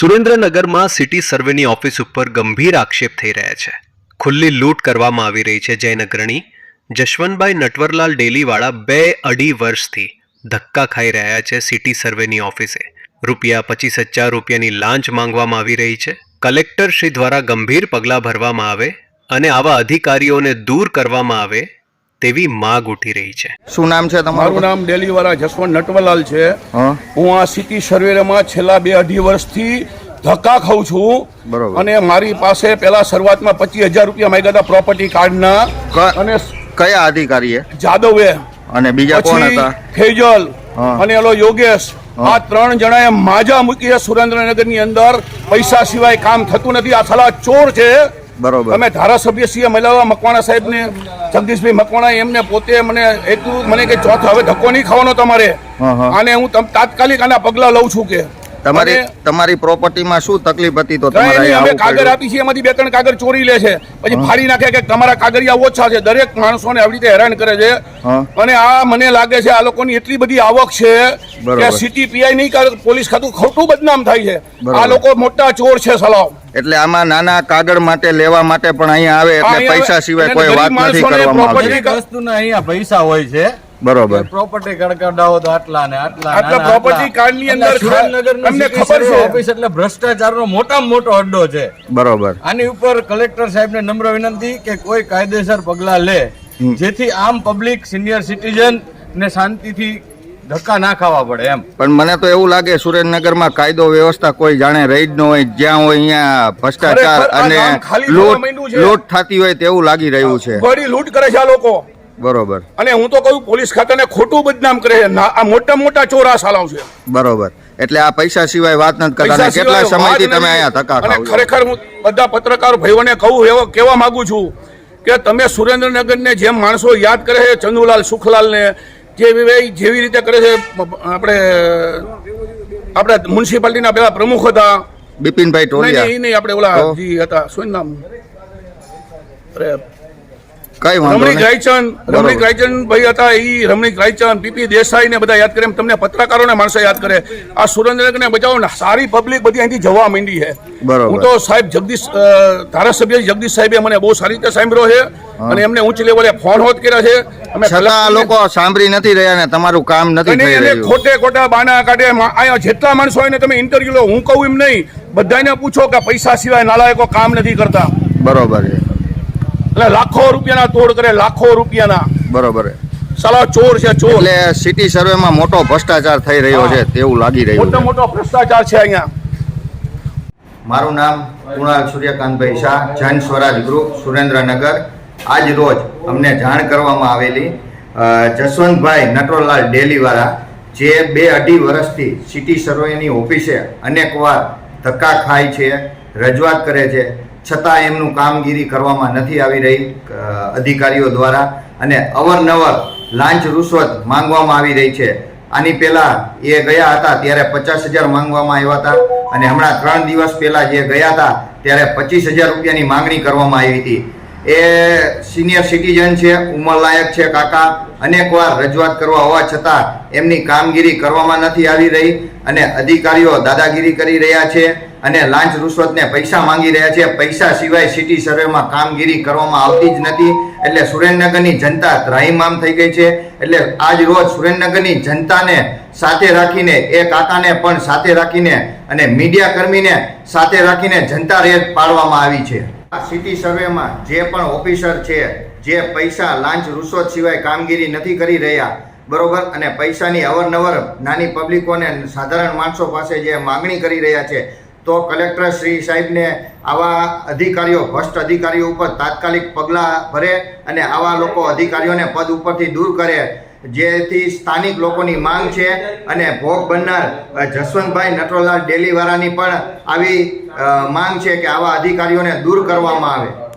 સુરેન્દ્રનગરમાં સિટી સર્વેની ઓફિસ ઉપર ગંભીર આક્ષેપ થઈ રહ્યા છે. ખુલ્લી લૂંટ કરવામાં આવી રહી છે જૈન અગ્રણી જશવંતભાઈ નટવરલાલ ડેલીવાળા બે અઢી વર્ષથી ધક્કા ખાઈ રહ્યા છે સિટી સર્વેની ઓફિસે. રૂપિયા પચીસ હજાર રૂપિયાની લાંચ માંગવામાં આવી રહી છે. કલેક્ટર શ્રી દ્વારા ગંભીર પગલાં ભરવામાં આવે અને આવા અધિકારીઓને દૂર કરવામાં આવે તેવી માગ ઉઠી રહી છે. શું નામ છે મારું તમારું નામ ડેલીવાળા જસવંત નટવલાલ છે. હું. આ સિટી સર્વેમાં છેલ્લા બે અઢી વર્ષથી ધક્કા ખાઉં છું. બરોબર. અને મારી પાસે પહેલા શરૂઆતમાં પચીસ હજાર રૂપિયા માંગ્યા હતા પ્રોપર્ટી કાર્ડના અને કયા અધિકારીએ? જાદવે. અને બીજા કોણ હતા? ફેજલ હા. અને એલો યોગેશ. હા. આ ત્રણ જણાએ માજા મૂકી સુરેન્દ્રનગરની અંદર. પૈસા સિવાય કામ થતું નથી. આ સલાહ ચોર છે. બરોબર અમે ધારાસભ્ય છીએ મળ્યા મકવાણા સાહેબને જગદીશભાઈ મકવાણા એમને પોતે મને એટલું મને કે ચોથ હવે ધક્કો નહીં ખાવાનો તમારે. અને હું તમ તાત્કાલિક આના પગલા લઉં છું કે તમારી તમારી પ્રોપર્ટીમાં શું તકલીફ હતી તો તમારે અમે કાગળ આપી છે એમાંથી બે ત્રણ કાગળ ચોરી લે છે. પછી ફાડી નાખે કે તમારા કાગળિયા ઓછા છે દરેક માણસોને આવી રીતે હેરાન કરે છે. અને આ મને લાગે છે આ લોકોની એટલી બધી આવક છે કે સિટી પીઆઈ નહીં પોલીસ ખાતું ખોટું બદનામ થાય છે. આ લોકો મોટા ચોર છે સલાવ એટલે આમાં નાના કાગળ માટે લેવા માટે પણ અહીંયા આવે એટલે પૈસા સિવાય કોઈ વાત નથી કરવામાં આવતી. વસ્તુના અહીંયા પૈસા હોય છે બરોબર. પ્રોપર્ટી કડકડાવો તો આટલા ને આટલા આટલા પ્રોપર્ટી કાર્ડની અંદર તમને ખબર છે. ઓફિસ એટલે ભ્રષ્ટાચારનો મોટા મોટો અડ્ડો છે. બરોબર. આની ઉપર કલેક્ટર સાહેબને નમ્ર વિનંતી કે કોઈ કાયદેસર પગલાં લે જેથી આમ પબ્લિક સિનિયર સિટીઝન ને શાંતિથી ધક્કા ના ખાવા પડે એમ. પણ મને તો એવું લાગે સુરેન્દ્રનગરમાં કાયદો વ્યવસ્થા કોઈ જાણે રહી જ ન હોય જ્યાં હોય અહીંયા ભ્રષ્ટાચાર અને લૂંટ લૂંટ થતી હોય તેવું લાગી રહ્યું છે. બડી લૂંટ કરે છે આ લોકો. બરોબર. અને હું તો કહું પોલીસ ખાતાને ખોટું બદનામ કરે છે. આ મોટા મોટા ચોરા સાલાવ છે. બરોબર. એટલે આ પૈસા સિવાય વાત નથી કરતા. કેટલા સમયથી તમે અહીંયા ધક્કા ખાવ ખરેખર હું બધા પત્રકાર ભાઈઓને કહું એવો કહેવા માંગુ છું કે તમે સુરેન્દ્રનગરને જેમ માણસો યાદ કરે છે ચંદુલાલ સુખલાલને જેવી જેવી રીતે કરે છે આપણે આપણે મ્યુનિસિપાલિટીના પેલા પ્રમુખ હતા. બિપિનભાઈ ટોલિયા. નહીં, નહીં આપણે ઓલા? જી હતા. શું નામ? અરે કઈ વાંધો રમણીક રાયચંદ રમણીક રાયચંદ ભાઈ હતા ઈ રમણીક રાયચંદ પીપી દેસાઈ ને બધા યાદ કરે એમ તમને પત્રકારોને માણસો યાદ કરે. આ સુરેન્દ્રનગરને બચાવો ને સારી પબ્લિક બધી અહીંથી જવા માંડી છે. હું તો સાહેબ જગદીશ ધારાસભ્ય જગદીશ સાહેબે મને બહુ સારી રીતે સાંભળ્યો છે અને એમને ઊંચ લેવલે ફોન હોત કર્યા છે. અમે છતાં લોકો સાંભળી નથી રહ્યા ને તમારું કામ નથી થઈ રહ્યું. ખોટે ખોટા બાના કાઢે. અહીંયા જેટલા માણસો હોય ને તમે ઇન્ટરવ્યુ લો હું કહું એમ નહીં. બધાને પૂછો કે પૈસા સિવાય નાલાયકો કામ નથી કરતા. બરોબર છે. એટલે લાખો રૂપિયાના તોડ કરે લાખો રૂપિયાના. બરોબર સાલા ચોર છે ચોર. એટલે સિટી સર્વેમાં મોટો ભ્રષ્ટાચાર થઈ રહ્યો છે તેવું લાગી રહ્યું મોટો છે. મોટો ભ્રષ્ટાચાર છે અહીંયા. મારું નામ કુણાલ સૂર્યકાંતભાઈ શાહ જન સ્વરાજ ગ્રુપ સુરેન્દ્રનગર. આજ રોજ અમને જાણ કરવામાં આવેલી જસવંતભાઈ નટવરલાલ ડેલીવાળા જે બે અઢી વર્ષથી સિટી સર્વેની ઓફિસે અનેકવાર ધક્કા ખાય છે રજૂઆત કરે છે. છતાં એમનું કામગીરી કરવામાં નથી આવી રહી અધિકારીઓ દ્વારા અને અવરનવર લાંચ રૂશ્વત માંગવામાં આવી રહી છે. આની પહેલાં એ ગયા હતા ત્યારે પચાસ હજાર માંગવામાં આવ્યા હતા અને હમણાં ત્રણ દિવસ પહેલાં જે ગયા હતા ત્યારે પચીસ હજાર રૂપિયાની માંગણી કરવામાં આવી હતી. એ સિનિયર સિટીઝન છે ઉંમરલાયક છે કાકા અનેકવાર રજૂઆત કરવા હોવા છતાં એમની કામગીરી કરવામાં નથી આવી રહી અને અધિકારીઓ દાદાગીરી કરી રહ્યા છે. અને લાંચ રૂશ્વતને પૈસા માંગી રહ્યા છે. પૈસા સિવાય સિટી સર્વેમાં કામગીરી કરવામાં આવતી જ નથી. એટલે સુરેન્દ્રનગરની જનતા ત્રાહીમામ થઈ ગઈ છે. એટલે આજ રોજ સુરેન્દ્રનગરની જનતાને સાથે રાખીને, એ કાકાને પણ સાથે રાખીને અને મીડિયા કર્મીને સાથે રાખીને જનતા રેડ પાડવામાં આવી છે. આ સિટી સર્વેમાં જે પણ ઓફિસર છે, જે પૈસા લાંચ રૂશ્વત સિવાય કામગીરી નથી કરી રહ્યા, બરોબર? અને પૈસાની અવરનવર નાની પબ્લિકોને સાધારણ માણસો પાસે જે માગણી કરી રહ્યા છે તો કલેક્ટર શ્રી સાહેબને આવા અધિકારીઓ, ભ્રષ્ટ અધિકારીઓ ઉપર તાત્કાલિક પગલાં ભરે અને આવા લોકો અધિકારીઓને પદ ઉપરથી દૂર કરે, જેથી સ્થાનિક લોકોની માંગ છે અને ભોગ બનનાર જસવંતભાઈ નટવરલાલ ડેલીવાળાની પણ આવી માંગ છે કે આવા અધિકારીઓને દૂર કરવામાં આવે.